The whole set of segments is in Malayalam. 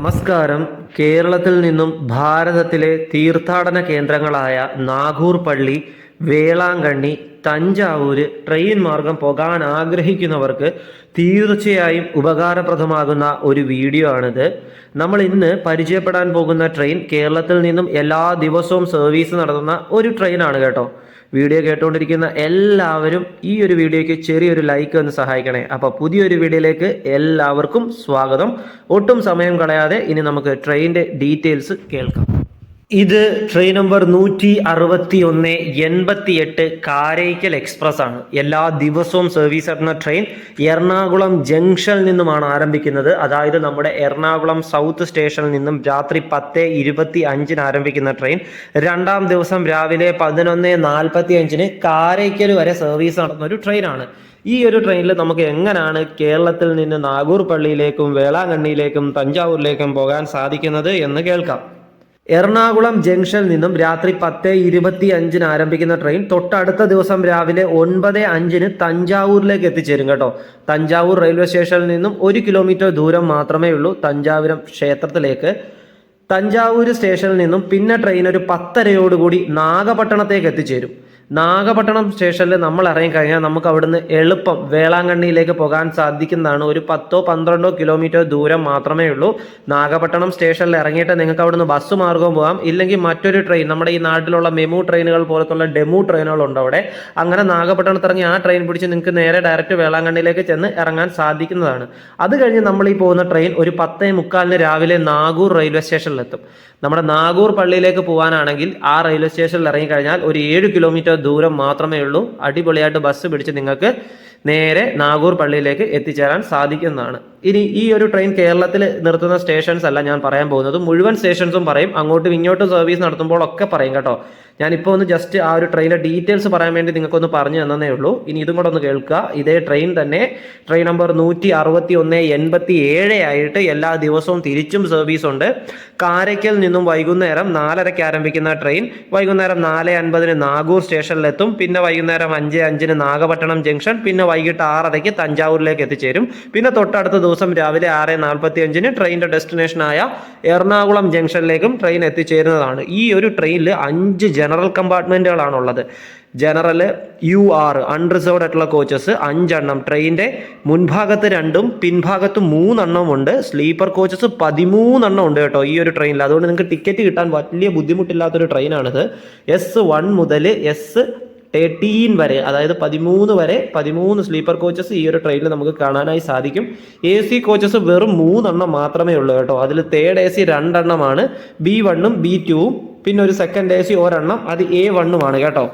നമസ്കാരം. കേരളത്തിൽ നിന്നും ഭാരതത്തിലെ തീർത്ഥാടന കേന്ദ്രങ്ങളായ നാഗൂർ പള്ളി വേളാങ്കണ്ണി തഞ്ചാവൂര് ട്രെയിൻ മാർഗം പോകാൻ ആഗ്രഹിക്കുന്നവർക്ക് തീർച്ചയായും ഉപകാരപ്രദമാകുന്ന ഒരു വീഡിയോ ആണിത്. നമ്മൾ ഇന്ന് പരിചയപ്പെടാൻ പോകുന്ന ട്രെയിൻ കേരളത്തിൽ നിന്നും എല്ലാ ദിവസവും സർവീസ് നടത്തുന്ന ഒരു ട്രെയിനാണ് കേട്ടോ. വീഡിയോ കേട്ടുകൊണ്ടിരിക്കുന്ന എല്ലാവരും ഈ ഒരു വീഡിയോയ്ക്ക് ചെറിയൊരു ലൈക്ക് ഒന്ന് സഹായിക്കണേ. അപ്പോൾ പുതിയൊരു വീഡിയോയിലേക്ക് എല്ലാവർക്കും സ്വാഗതം. ഒട്ടും സമയം കളയാതെ ഇനി നമുക്ക് ട്രെയിനിന്റെ ഡീറ്റെയിൽസ് കേൾക്കാം. ഇത് ട്രെയിൻ നമ്പർ നൂറ്റി അറുപത്തി ഒന്ന് എൺപത്തി എട്ട് കാരയ്ക്കൽ എക്സ്പ്രസ് ആണ്. എല്ലാ ദിവസവും സർവീസ് നടത്തുന്ന ട്രെയിൻ എറണാകുളം ജംഗ്ഷനിൽ നിന്നുമാണ് ആരംഭിക്കുന്നത്. അതായത് നമ്മുടെ എറണാകുളം സൗത്ത് സ്റ്റേഷനിൽ നിന്നും രാത്രി പത്ത് ഇരുപത്തി അഞ്ചിന് ആരംഭിക്കുന്ന ട്രെയിൻ രണ്ടാം ദിവസം രാവിലെ പതിനൊന്ന് നാൽപ്പത്തി അഞ്ചിന് കാരയ്ക്കൽ വരെ സർവീസ് നടത്തുന്ന ഒരു ട്രെയിനാണ് ഈ ഒരു ട്രെയിനിൽ നമുക്ക് എങ്ങനെയാണ് കേരളത്തിൽ നിന്ന് നാഗൂർ പള്ളിയിലേക്കും വേളാങ്കണ്ണിയിലേക്കും തഞ്ചാവൂരിലേക്കും പോകാൻ സാധിക്കുന്നത് എന്ന് കേൾക്കാം. എറണാകുളം ജംഗ്ഷനിൽ നിന്നും രാത്രി പത്ത് ഇരുപത്തി അഞ്ചിന് ആരംഭിക്കുന്ന ട്രെയിൻ തൊട്ടടുത്ത ദിവസം രാവിലെ ഒൻപത് അഞ്ചിന് തഞ്ചാവൂരിലേക്ക് എത്തിച്ചേരും കേട്ടോ. തഞ്ചാവൂർ റെയിൽവേ സ്റ്റേഷനിൽ നിന്നും ഒരു കിലോമീറ്റർ ദൂരം മാത്രമേ ഉള്ളൂ തഞ്ചാവൂരം ക്ഷേത്രത്തിലേക്ക്. തഞ്ചാവൂർ സ്റ്റേഷനിൽ നിന്നും പിന്നെ ട്രെയിൻ ഒരു പത്തരയോടുകൂടി നാഗപട്ടണത്തേക്ക് എത്തിച്ചേരും. നാഗപട്ടണം സ്റ്റേഷനിൽ നമ്മൾ ഇറങ്ങിക്കഴിഞ്ഞാൽ നമുക്ക് അവിടുന്ന് എളുപ്പം വേളാങ്കണ്ണിയിലേക്ക് പോകാൻ സാധിക്കുന്നതാണ്. ഒരു പത്തോ പന്ത്രണ്ടോ കിലോമീറ്റർ ദൂരം മാത്രമേ ഉള്ളൂ. നാഗപട്ടണം സ്റ്റേഷനിൽ ഇറങ്ങിയിട്ട് നിങ്ങൾക്ക് അവിടുന്ന് ബസ് മാർഗവും പോകാം. ഇല്ലെങ്കിൽ മറ്റൊരു ട്രെയിൻ നമ്മുടെ ഈ നാട്ടിലുള്ള മെമു ട്രെയിനുകൾ പോലത്തുള്ള ഡെമു ട്രെയിനുകളുണ്ട് അവിടെ. അങ്ങനെ നാഗപട്ടണത്ത് ഇറങ്ങി ആ ട്രെയിൻ പിടിച്ച് നിങ്ങൾക്ക് നേരെ ഡയറക്റ്റ് വേളാങ്കണ്ണിയിലേക്ക് ചെന്ന് ഇറങ്ങാൻ സാധിക്കുന്നതാണ്. അത് കഴിഞ്ഞ് നമ്മൾ ഈ പോകുന്ന ട്രെയിൻ ഒരു പത്തേ മുക്കാലിന് രാവിലെ നാഗൂർ റെയിൽവേ സ്റ്റേഷനിലെത്തും. നമ്മുടെ നാഗൂർ പള്ളിയിലേക്ക് പോകാനാണെങ്കിൽ ആ റെയിൽവേ സ്റ്റേഷനിൽ ഇറങ്ങിക്കഴിഞ്ഞാൽ ഒരു ഏഴ് കിലോമീറ്റർ ദൂരം മാത്രമേ ഉള്ളൂ. അടിപൊളിയായിട്ട് ബസ് പിടിച്ച് നിങ്ങൾക്ക് നേരെ നാഗൂർ പള്ളിയിലേക്ക് എത്തിച്ചേരാൻ സാധിക്കുന്നതാണ്. ഇനി ഈ ഒരു ട്രെയിൻ കേരളത്തിൽ നിർത്തുന്ന സ്റ്റേഷൻസ് അല്ല ഞാൻ പറയാൻ പോകുന്നത്. മുഴുവൻ സ്റ്റേഷൻസും പറയും. അങ്ങോട്ടും ഇങ്ങോട്ടും സർവീസ് നടത്തുമ്പോൾ ഒക്കെ പറയും കേട്ടോ. ഞാൻ ഞാനിപ്പോൾ ഒന്ന് ജസ്റ്റ് ആ ഒരു ട്രെയിനിലെ ഡീറ്റെയിൽസ് പറയാൻ വേണ്ടി നിങ്ങൾക്കൊന്ന് പറഞ്ഞു തന്നേ ഉള്ളൂ. ഇനി ഇതും കൂടെ ഒന്ന് കേൾക്കുക. ഇതേ ട്രെയിൻ തന്നെ ട്രെയിൻ നമ്പർ നൂറ്റി അറുപത്തി ഒന്ന് എൺപത്തി ഏഴ് ആയിട്ട് എല്ലാ ദിവസവും തിരിച്ചും സർവീസ് ഉണ്ട്. കാരയ്ക്കൽ നിന്നും വൈകുന്നേരം നാലരയ്ക്ക് ആരംഭിക്കുന്ന ട്രെയിൻ വൈകുന്നേരം നാല് അൻപതിന് നാഗൂർ സ്റ്റേഷനിലെത്തും പിന്നെ വൈകുന്നേരം അഞ്ച് അഞ്ചിന് നാഗപട്ടണം ജംഗ്ഷൻ. പിന്നെ വൈകിട്ട് ആറരയ്ക്ക് തഞ്ചാവൂരിലേക്ക് എത്തിച്ചേരും. പിന്നെ തൊട്ടടുത്ത ദിവസം രാവിലെ ആറ് നാൽപ്പത്തി അഞ്ചിന് ട്രെയിനിന്റെ ഡെസ്റ്റിനേഷനായ എറണാകുളം ജംഗ്ഷനിലേക്കും ട്രെയിൻ എത്തിച്ചേരുന്നതാണ്. ഈ ഒരു ട്രെയിനിൽ അഞ്ച് ജനറൽ കമ്പാർട്ട്മെന്റുകളാണുള്ളത് ജനറൽ യു ആർ അൺറിസർവ്ഡ് ആയിട്ടുള്ള കോച്ചസ് അഞ്ചെണ്ണം. ട്രെയിനിന്റെ മുൻഭാഗത്ത് രണ്ടും പിൻഭാഗത്ത് മൂന്നെണ്ണവും ഉണ്ട്. സ്ലീപ്പർ കോച്ചസ് പതിമൂന്നെണ്ണം ഉണ്ട് കേട്ടോ ഈ ഒരു ട്രെയിനിൽ അതുകൊണ്ട് നിങ്ങൾക്ക് ടിക്കറ്റ് കിട്ടാൻ വലിയ ബുദ്ധിമുട്ടില്ലാത്തൊരു ട്രെയിനാണിത് എസ് വൺ മുതൽ എസ് തേർട്ടീൻ വരെ അതായത് പതിമൂന്ന് വരെ പതിമൂന്ന് സ്ലീപ്പർ കോച്ചസ് ഈ ഒരു ട്രെയിനിൽ നമുക്ക് കാണാനായി സാധിക്കും. എ സി കോച്ചസ് വെറും മൂന്നെണ്ണം മാത്രമേ ഉള്ളൂ കേട്ടോ. അതിൽ തേർഡ് എ സി രണ്ടെണ്ണമാണ്. ബി വണ്ണും ബി ടുവും പിന്നെ ഒരു സെക്കൻഡ് എ സി ഒരെണ്ണം. അത് എ വണ്ണുമാണ് കേട്ടോ.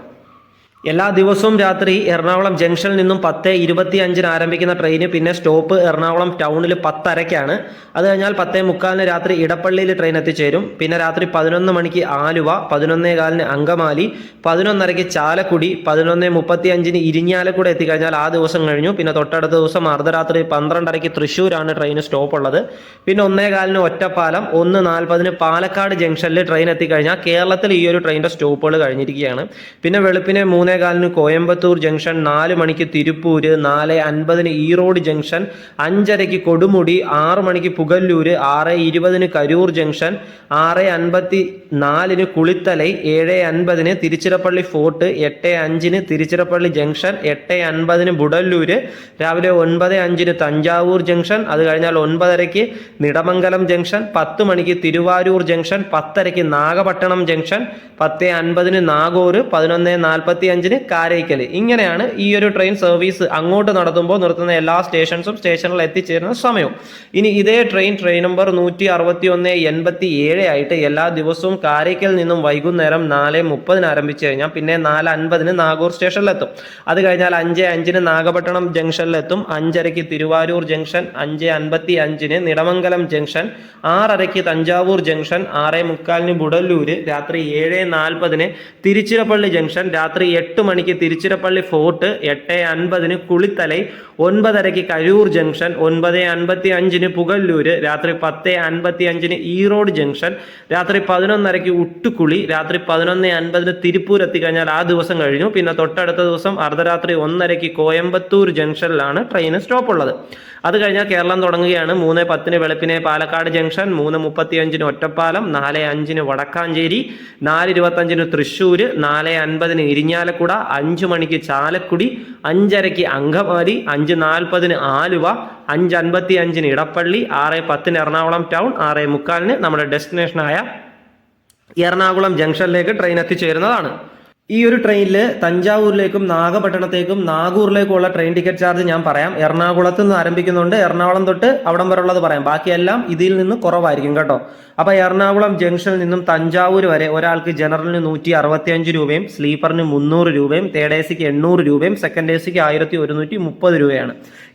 എല്ലാ ദിവസവും രാത്രി എറണാകുളം ജംഗ്ഷനിൽ നിന്നും പത്ത് ഇരുപത്തി അഞ്ചിന് ആരംഭിക്കുന്ന ട്രെയിന് പിന്നെ സ്റ്റോപ്പ് എറണാകുളം ടൗണിൽ പത്തരയ്ക്കാണ് അത് കഴിഞ്ഞാൽ പത്തേ മുക്കാലിന് രാത്രി ഇടപ്പള്ളിയിൽ ട്രെയിൻ എത്തിച്ചേരും. പിന്നെ രാത്രി പതിനൊന്ന് മണിക്ക് ആലുവ പതിനൊന്നേ കാലിന് അങ്കമാലി പതിനൊന്നരയ്ക്ക് ചാലക്കുടി പതിനൊന്ന് മുപ്പത്തി അഞ്ചിന് ഇരിഞ്ഞാലക്കുടി എത്തിക്കഴിഞ്ഞാൽ ആ ദിവസം കഴിഞ്ഞു. പിന്നെ തൊട്ടടുത്ത ദിവസം അർദ്ധരാത്രി പന്ത്രണ്ടരയ്ക്ക് തൃശ്ശൂരാണ് ട്രെയിന് സ്റ്റോപ്പ് ഉള്ളത്. പിന്നെ ഒന്നേ കാലിന് ഒറ്റപ്പാലം ഒന്ന് നാൽപ്പതിന് പാലക്കാട് ജംഗ്ഷനിൽ ട്രെയിൻ എത്തിക്കഴിഞ്ഞാൽ കേരളത്തിൽ ഈ ഒരു ട്രെയിനിന്റെ സ്റ്റോപ്പുകൾ കഴിഞ്ഞിരിക്കുകയാണ്. പിന്നെ വെളുപ്പിനെ മൂന്നേ കാലിന് കോയമ്പത്തൂർ ജംഗ്ഷൻ നാല് മണിക്ക് തിരുപ്പൂര് നാല് അൻപതിന് ഈറോഡ് ജംഗ്ഷൻ അഞ്ചരയ്ക്ക് കൊടുമുടി ആറ് മണിക്ക് പുകല്ലൂര് ആറ് ഇരുപതിന് കരൂർ ജംഗ്ഷൻ ആറ് അൻപത്തി നാലിന് കുളിത്തലൈ ഏഴ് അൻപതിന് തിരുച്ചിറപ്പള്ളി ഫോർട്ട് എട്ട് അഞ്ചിന് തിരുച്ചിറപ്പള്ളി ജംഗ്ഷൻ എട്ട് അൻപതിന് ബുഡല്ലൂര് രാവിലെ ഒൻപത് അഞ്ചിന് തഞ്ചാവൂർ ജംഗ്ഷൻ അത് കഴിഞ്ഞാൽ ഒൻപതരയ്ക്ക് നിടമംഗലം ജംഗ്ഷൻ പത്ത് മണിക്ക് തിരുവാരൂർ ജംഗ്ഷൻ പത്തരയ്ക്ക് നാഗപട്ടണം ജംഗ്ഷൻ പത്ത് അൻപതിന് നാഗോർ പതിനൊന്ന് നാൽപ്പത്തി അഞ്ചിന് കാരയ്ക്കൽ ഇങ്ങനെയാണ് ഈ ഒരു ട്രെയിൻ സർവീസ് അങ്ങോട്ട് നടത്തുമ്പോൾ നിർത്തുന്ന എല്ലാ സ്റ്റേഷൻസും സ്റ്റേഷനിൽ എത്തിച്ചേരുന്ന സമയം. ഇനി ഇതേ ട്രെയിൻ ട്രെയിൻ നമ്പർ നൂറ്റി അറുപത്തി ഒന്ന് എൺപത്തി ഏഴ് ആയിട്ട് എല്ലാ ദിവസവും കാരയ്ക്കൽ നിന്നും വൈകുന്നേരം നാല് മുപ്പതിന് ആരംഭിച്ചു കഴിഞ്ഞാൽ പിന്നെ നാല് അൻപതിന് നാഗൂർ സ്റ്റേഷനിലെത്തും. അത് കഴിഞ്ഞാൽ അഞ്ച് അഞ്ചിന് നാഗപട്ടണം ജംഗ്ഷനിലെത്തും. അഞ്ചരയ്ക്ക് തിരുവാരൂർ ജംഗ്ഷൻ അഞ്ച് അൻപത്തി അഞ്ചിന് നിടമംഗലം ജംഗ്ഷൻ ആറരയ്ക്ക് തഞ്ചാവൂർ ജംഗ്ഷൻ ആറ് മുക്കാലിന് ബുഡല്ലൂര് രാത്രി ഏഴ് നാൽപ്പതിന് തിരുച്ചിറപ്പള്ളി ജംഗ്ഷൻ രാത്രി എട്ട് മണിക്ക് തിരുച്ചിറപ്പള്ളി ഫോർട്ട് എട്ട് അൻപതിന് കുളിത്തലൈ ഒൻപതരയ്ക്ക് കരൂർ ജംഗ്ഷൻ ഒൻപത് അൻപത്തി അഞ്ചിന് പുകല്ലൂര് രാത്രി പത്ത് അൻപത്തി അഞ്ചിന് ഈറോഡ് ജംഗ്ഷൻ രാത്രി പതിനൊന്നരയ്ക്ക് ഉട്ടുക്കുളി രാത്രി പതിനൊന്ന് അൻപതിന് തിരുപ്പൂർ എത്തിക്കഴിഞ്ഞാൽ ആ ദിവസം കഴിഞ്ഞു. പിന്നെ തൊട്ടടുത്ത ദിവസം അർദ്ധരാത്രി ഒന്നരയ്ക്ക് കോയമ്പത്തൂർ ജംഗ്ഷനിലാണ് ട്രെയിൻ സ്റ്റോപ്പ് ഉള്ളത് അത് കഴിഞ്ഞാൽ കേരളം തുടങ്ങുകയാണ്. മൂന്ന് പത്തിന് വെളുപ്പിനെ പാലക്കാട് ജംഗ്ഷൻ മൂന്ന് മുപ്പത്തി അഞ്ചിന് ഒറ്റപ്പാലം നാല് അഞ്ചിന് വടക്കാഞ്ചേരി നാല് ഇരുപത്തഞ്ചിന് തൃശ്ശൂർ നാല് അൻപതിന് ഇരിഞ്ഞാലക്കുട അഞ്ച് മണിക്ക് ചാലക്കുടി അഞ്ചരയ്ക്ക് അങ്കമാലി അഞ്ച് നാൽപ്പതിന് ആലുവ അഞ്ച് അൻപത്തി അഞ്ചിന് ഇടപ്പള്ളി ആറ് പത്തിന് എറണാകുളം ടൗൺ ആറ് മുക്കാലിന് നമ്മുടെ ഡെസ്റ്റിനേഷനായ എറണാകുളം ജംഗ്ഷനിലേക്ക് ട്രെയിൻ എത്തിച്ചേരുന്നതാണ്. ഈ ഒരു ട്രെയിനിൽ തഞ്ചാവൂരിലേക്കും നാഗപട്ടണത്തേക്കും നാഗൂറിലേക്കുമുള്ള ട്രെയിൻ ടിക്കറ്റ് ചാർജ് ഞാൻ പറയാം. എറണാകുളത്ത് നിന്ന് ആരംഭിക്കുന്നുണ്ട്. എറണാകുളം തൊട്ട് അവിടം വരെ ഉള്ളത് പറയാം. ബാക്കിയെല്ലാം ഇതിൽ നിന്ന് കുറവായിരിക്കും കേട്ടോ. അപ്പോൾ എറണാകുളം ജംഗ്ഷനിൽ നിന്നും തഞ്ചാവൂർ വരെ ഒരാൾക്ക് ജനറലിന് നൂറ്റി അറുപത്തിയഞ്ച് രൂപയും സ്ലീപ്പറിന് മുന്നൂറ് രൂപയും തേർഡ് എ സിക്ക് എണ്ണൂറ് രൂപയും സെക്കൻഡ് എ സിക്ക് ആയിരത്തി ഒരുന്നൂറ്റി മുപ്പത് രൂപയാണ്.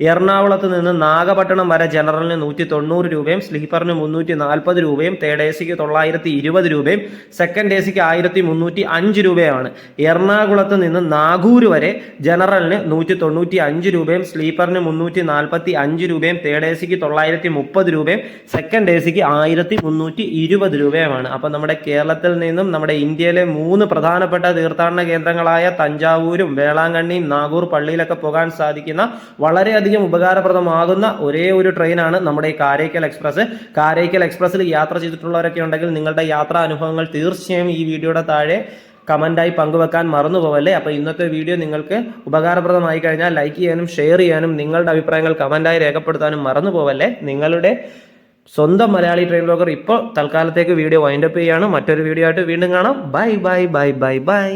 എറണാകുളത്ത് നിന്ന് നാഗപട്ടണം വരെ ജനറലിന് നൂറ്റി തൊണ്ണൂറ് രൂപയും സ്ലീപ്പറിന് മുന്നൂറ്റി നാൽപ്പത് രൂപയും തേർഡ് എ സിക്ക് തൊള്ളായിരത്തി ഇരുപത് രൂപയും സെക്കൻഡ് എ സിക്ക് ആയിരത്തി മുന്നൂറ്റി അഞ്ച് രൂപയാണ് എറണാകുളത്ത് നിന്ന് നാഗൂർ വരെ ജനറലിന് നൂറ്റി തൊണ്ണൂറ്റി അഞ്ച് രൂപയും സ്ലീപ്പറിന് മുന്നൂറ്റി നാൽപ്പത്തി അഞ്ച് രൂപയും തേർഡ് എ സിക്ക് തൊള്ളായിരത്തി മുപ്പത് രൂപയും സെക്കൻഡ് എ സിക്ക് ആയിരത്തി മുന്നൂറ്റി ഇരുപത് രൂപയുമാണ് അപ്പം നമ്മുടെ കേരളത്തിൽ നിന്നും നമ്മുടെ ഇന്ത്യയിലെ മൂന്ന് പ്രധാനപ്പെട്ട തീർത്ഥാടന കേന്ദ്രങ്ങളായ തഞ്ചാവൂരും വേളാങ്കണ്ണിയും നാഗൂർ പള്ളിയിലൊക്കെ പോകാൻ സാധിക്കുന്ന വളരെയധികം ഉപകാരപ്രദമാകുന്ന ഒരേ ഒരു ട്രെയിനാണ് നമ്മുടെ ഈ കാരേക്കൽ എക്സ്പ്രസ്. കാരേക്കൽ എക്സ്പ്രസ്സിൽ യാത്ര ചെയ്തിട്ടുള്ളവരൊക്കെ ഉണ്ടെങ്കിൽ നിങ്ങളുടെ യാത്രാ അനുഭവങ്ങൾ തീർച്ചയായും ഈ വീഡിയോയുടെ താഴെ കമന്റായി പങ്കുവെക്കാൻ മറന്നു പോവല്ലേ അപ്പോൾ ഇന്നത്തെ വീഡിയോ നിങ്ങൾക്ക് ഉപകാരപ്രദമായി കഴിഞ്ഞാൽ ലൈക്ക് ചെയ്യാനും ഷെയർ ചെയ്യാനും നിങ്ങളുടെ അഭിപ്രായങ്ങൾ കമന്റായി രേഖപ്പെടുത്താനും മറന്നു പോവല്ലേ നിങ്ങളുടെ സ്വന്തം മലയാളി ട്രെയിൻ ബ്ലോഗർ ഇപ്പോൾ തൽക്കാലത്തേക്ക് വീഡിയോ വൈൻഡപ്പ് ചെയ്യാണ് മറ്റൊരു വീഡിയോ ആയിട്ട് വീണ്ടും കാണാം. Bye bye bye bye bye